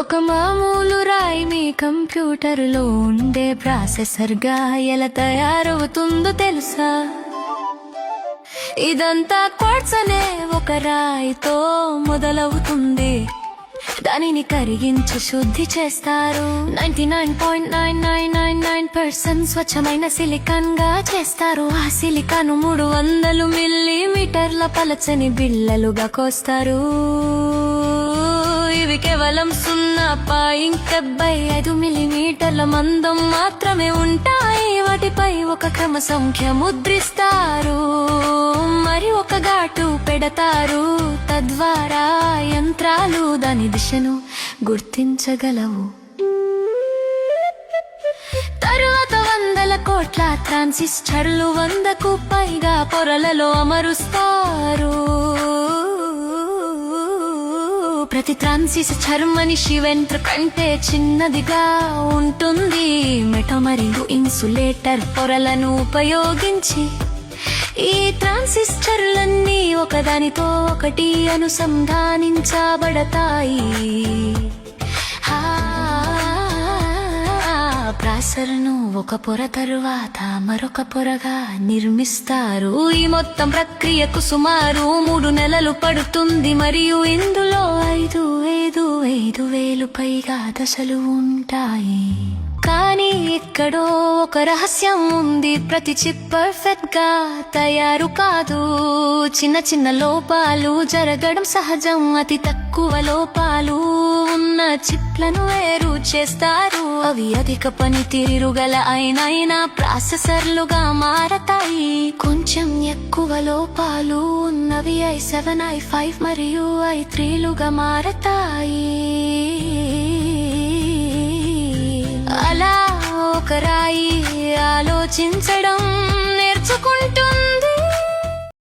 ఒక మామూలు రాయి మీ కంప్యూటర్లో ఉండే ప్రాసెసర్గా ఎలా తయారవుతుందో తెలుసా? ఇదంతా క్వార్ట్స్ అనే ఒక రాయితో మొదలవుతుంది. దానిని కరిగించి శుద్ధి చేస్తారు. Ninety nine point nine nine nine nine percent స్వచ్ఛమైన సిలికాన్గా చేస్తారు. ఆ సిలికాన్ మూడు వందలు మిల్లీమీటర్ల పలచని బిళ్ళలుగా కోస్తారు. కేవలం సున్నా పాయింట్ డెబ్బై ఐదు మిలిమీటర్ల మందం మాత్రమే ఉంటాయి. వాటిపై ఒక క్రమ సంఖ్య ముద్రిస్తారు. మరి ఒక ఘాటు పెడతారు. తద్వారా యంత్రాలు దాని దిశను గుర్తించగలవు. తరువాత వందల కోట్ల ట్రాన్సిస్టర్లు వందకు పైగా పొరలలో అమరుస్తారు. ప్రతి త్రాన్సిస్ చర్మని వెంట్రు కంటే చిన్నదిగా ఉంటుంది. మెట మరియు ఇన్సులేటర్ పొరలను ఉపయోగించి ఈ ట్రాన్సిస్టర్లన్నీ ఒకదానితో ఒకటి అనుసంధానించబడతాయి. ప్రాసలను ఒక పొర తరువాత మరొక పొరగా నిర్మిస్తారు. ఈ మొత్తం ప్రక్రియకు సుమారు మూడు నెలలు పడుతుంది. మరియు ఇందులో ఐదు ఐదు ఐదు వేలు పైగా దశలు ఉంటాయి. ఎక్కడో ఒక రహస్యం ఉంది. ప్రతి చిప్ పర్ఫెక్ట్గా తయారు కాదు. చిన్న చిన్న లోపాలు జరగడం సహజం. అతి తక్కువ లోపాలు ఉన్న చిప్లను వేరు చేస్తారు. అవి అధిక పనితీరు గల అయినైనా ప్రాసెసర్లుగా మారతాయి. కొంచెం ఎక్కువ లోపాలు ఉన్నవి ఐ సెవెన్ ఐ ఫైవ్ మరియు ఐ త్రీలుగా మారతాయి. ఒక రాయి